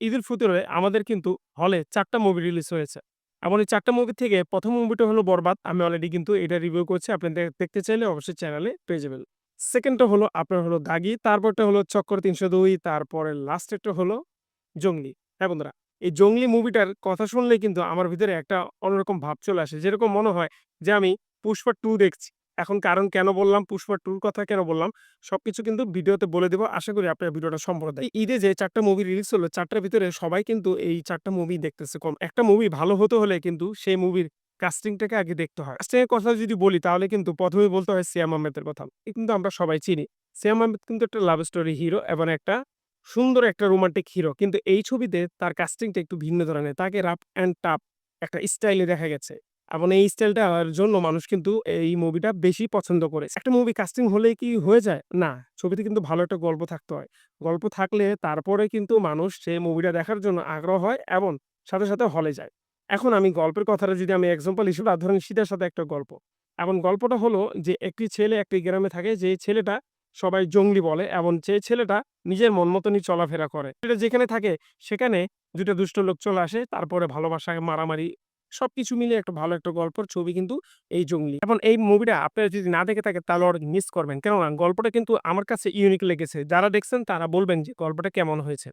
ঈদুল ফিতরে আমাদের কিন্তু হলে চারটা মুভি রিলিজ হয়েছে। এবং এই চারটা মুভি থেকে প্রথম মুভিটা হলো 'বরবাদ'। আমি অলরেডি কিন্তু এটা রিভিউ করছি। আপনি দেখতে চাইলে অবশ্যই চ্যানেলে পেয়ে যাবেন। 2nd টা হলো আপনার হলো 'দাগি', তারপরটা হলো 'চক্কর ৩০২', তারপরে লাস্টেরটা হলো 'জঙ্গলি'। হ্যাঁ বন্ধুরা, এই 'জঙ্গলি' মুভিটার কথা শুনলেই কিন্তু আমার ভিতরে একটা অন্যরকম ভাব চলে আসে। যেরকম মনে হয় যে আমি 'পুষ্পা টু দেখছি। এখন কারণ কেন বললাম 'পুষ্পা 2' র কথা কেন বললাম, সবকিছু কিন্তু ভিডিওতে বলে দেবো আশা করি আপনার ভিডিওটা সম্পূর্ণ দেখবেন। ঈদে যে চারটা মুভি রিলিজ হলো, চারটার ভিতরে সবাই কিন্তু এই চারটা মুভি দেখতেছে কম। একটা মুভি ভালো হতে হলে কিন্তু সেই মুভির কাস্টিংটাকে আগে দেখতে হয়। কাস্টিং এর কথা যদি বলি তাহলে কিন্তু ১ম এই বলতে হয় সিয়াম আহমেদের কথা। কিন্তু আমরা সবাই চিনি। সিয়াম আহমেদ কিন্তু একটা লাভ স্টোরি হিরো এবং একটা সুন্দর একটা রোমান্টিক হিরো। কিন্তু এই ছবিতে তার কাস্টিংটা একটু ভিন্ন ধরনের। তাকে রাফ অ্যান্ড টাফ একটা স্টাইলে দেখা গেছে। এবং এই স্টাইলটার জন্য মানুষ কিন্তু এই মুভিটা বেশি পছন্দ করে একটা মুভি কাস্টিং হলেই কি হয়ে যায়? না। ছবিতে কিন্তু ভালো একটা গল্প থাকতে হয়। গল্প থাকলে তারপরে কিন্তু মানুষ সেই মুভিটা দেখার জন্য আগ্রহ হয় এবং সাথে, সাথে হলে যায়। এখন আমি গল্পের কথাটা যদি আমি এক্সাম্পল হিসেবে ধরেন শীতের সাথে একটা গল্প। এবং গল্পটা হলো যে একটি ছেলে একটি গ্রামে থাকে যে ছেলেটা সবাই জঙ্গলি বলে এবং যে ছেলেটা নিজের মন মতনই চলাফেরা করে। ছেলেটা যেখানে থাকে সেখানে ২ টা দুষ্ট লোক চলে আসে। তারপরে ভালোবাসা, মারামারি সবকিছু মিলে একটা ভালো একটা গল্পের ছবি কিন্তু এই 'জঙ্গলি'। এখন এই মুভিটা আপনারা যদি না দেখে থাকেন তাহলে অনেক মিস করবেন। কেননা গল্পটা কিন্তু আমার কাছে ইউনিক লেগেছে। যারা দেখছেন তারা বলবেন যে গল্পটা কেমন হয়েছে।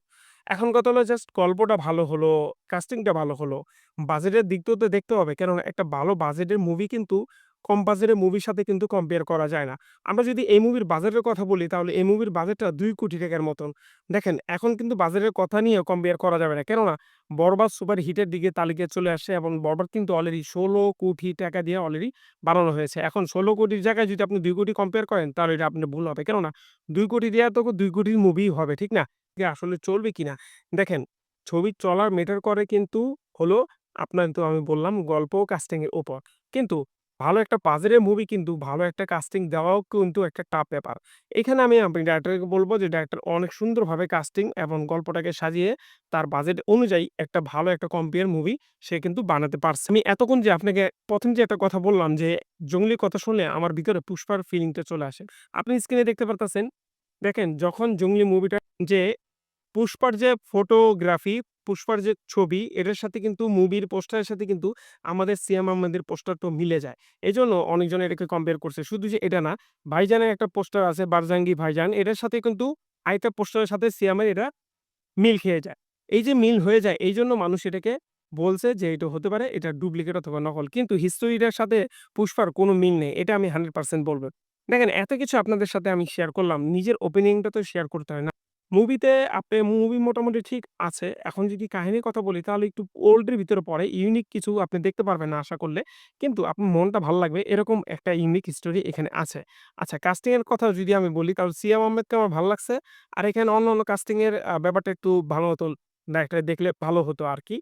এখন কথা হলো জাস্ট গল্পটা ভালো হলো, কাস্টিংটা ভালো হলো। বাজেটের দিক তো দেখতে হবে। কেননা একটা ভালো বাজেটের মুভি কিন্তু কম বাজেটের মুভির সাথে কিন্তু কম্পেয়ার করা যায় না। আমরা যদি এই মুভির বাজেটের কথা বলি, তাহলে এই মুভির বাজেটটা দুই কোটি টাকার মতন। দেখেন, এখন কিন্তু বাজেটের কথা নিয়ে কম্পেয়ার করা যাবে না। কেননা, 'বরবাদ' সুপার হিটের দিকে তালিকায় চলে আসে এবং 'বরবাদ' কিন্তু অলরেডি ষোলো কোটি টাকা দিয়ে অলরেডি বানানো হয়েছে। এখন ষোলো কোটির জায়গায় যদি আপনি দুই কোটি কম্পেয়ার করেন, তাহলে এটা আপনার ভুল হবে। কেননা, দুই কোটি দেওয়া তো দুই কোটির মুভিই হবে। ঠিক না? আসলে চলবে কিনা? দেখেন, ছবি চলার মেটার করে কিন্তু হলো, আপনার তো আমি বললাম গল্প ও কাস্টিং এর উপর। কিন্তু ভালো একটা বাজেটের মুভি কিন্তু ভালো একটা কাস্টিং দেওয়াও কিন্তু একটা টাফ ব্যাপার। এখানে আমি আমি ডাইরেক্টরকে বলব যে ডাইরেক্টর অনেক সুন্দরভাবে কাস্টিং এবং গল্পটাকে সাজিয়ে তার বাজেট অনুযায়ী একটা ভালো একটা কম্পেয়ার মুভি সে কিন্তু বানাতে পারছে। আমি এতক্ষণ যে আপনাকে ১ম যে একটা কথা বললাম যে 'জঙ্গলির' কথা শুনলে আমার ভিতরে 'পুষ্পার' ফিলিংটা চলে আসে। আপনি স্ক্রিনে দেখতে পারতেছেন। দেখেন যখন 'জঙ্গলি' মুভিটা যে 'পুষ্পার' যে ফটোগ্রাফি, 'পুষ্পার' যে ছবি এটার সাথে কিন্তু মুভির পোস্টারের সাথে কিন্তু আমাদের সিয়াম আহমেদের পোস্টারটাও মিলে যায়। এজন্য অনেকজন এটাকে কম্পেয়ার করছে। শুধু যে এটা না, 'ভাইজানের' একটা পোস্টার আছে 'বারজাঙ্গি ভাইজান' এটার সাথে কিন্তু আরেকটা পোস্টারের সাথে সিয়ামের এটা মিল খেয়ে যায়। এই যে মিল হয়ে যায় এই জন্য মানুষ এটাকে বলছে যে এটা হতে পারে এটা ডুপ্লিকেট অথবা নকল। কিন্তু হিস্টোরিটার সাথে 'পুষ্পার' কোনো মিল নেই। এটা আমি 100% বলব। দেখেন এত কিছু আপনাদের সাথে আমি শেয়ার করলাম। নিজের ওপিনিয়নটা তো শেয়ার করতে হয় না? মুভিতে আপনি মুভি মোটামুটি ঠিক আছে। এখন যদি কাহিনীর কথা বলি, তাহলে একটু ওল্ড এর ভিতরে পড়ে। ইউনিক কিছু আপনি দেখতে পারবেন না আশা করলে। কিন্তু আপনার মনটা ভালো লাগবে, এরকম একটা ইউনিক স্টোরি এখানে আছে। আচ্ছা কাস্টিং এর কথা যদি আমি বলি, তাহলে সিয়াম আহমেদকে আমার ভালো লাগছে। আর এখানে অন্যান্য কাস্টিং এর ব্যাপারটা একটু ভালো হতো। ডাইরেক্টর দেখলে ভালো হতো আরকি।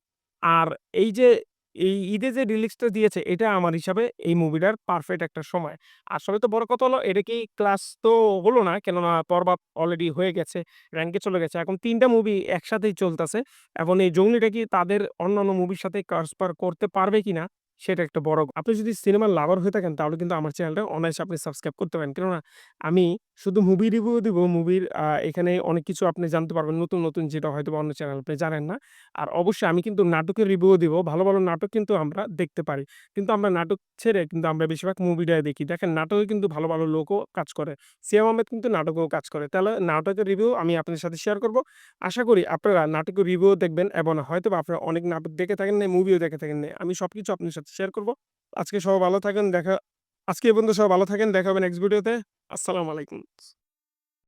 আর এই যে এই ঈদে যে রিলিজটা দিয়েছে, এটা আমার হিসাবে এই মুভিটার পারফেক্ট একটা সময়। আর তো বড় কথা হলো, এটা কি ক্লাস তো হলো না। কেননা 'বরবাদ' অলরেডি হয়ে গেছে। র্যাঙ্কে চলে গেছে। এখন তিনটা মুভি একসাথেই চলতেছে। এবং এই 'জঙ্গলি'টা কি তাদের অন্যান্য মুভির সাথে কাজ করতে পারবে কিনা সেটা একটা বড় আপনি যদি সিনেমার লাভার হয়ে থাকেন তাহলে কিন্তু আমার চ্যানেলটা অনায়াসে আপনি সাবস্ক্রাইব করতে পারেন। কেননা আমি শুধু মুভি রিভিউ দিব, মুভির এখানে অনেক কিছু আপনি জানতে পারবেন নতুন, নতুন যেটা হয়তোবা অন্য চ্যানেল আপনি জানেন না। আর অবশ্যই আমি কিন্তু নাটকের রিভিউ দিব। ভালো, ভালো নাটক কিন্তু আমরা দেখতে পারি। কিন্তু আমরা নাটক ছেড়ে কিন্তু আমরা বেশিরভাগ মুভিটাই দেখি। দেখেন নাটকে কিন্তু ভালো, ভালো লোকও কাজ করে। সিয়াম আহমেদ কিন্তু নাটকেও কাজ করে। তাহলে নাটকের রিভিউ আমি আপনাদের সাথে শেয়ার করব। আশা করি আপনারা নাটকের রিভিউ দেখবেন এবং হয়তোবা আপনারা অনেক নাটক দেখে থাকেন নাই, মুভিও দেখে থাকেন না আমি সব কিছু আপনার সাথে শেয়ার করব। আজকে সবাই ভালো থাকেন। দেখা আজকে এ পর্যন্ত সবাই ভালো থাকেন। দেখা হবে নেক্সট ভিডিওতে। আসসালামু আলাইকুম।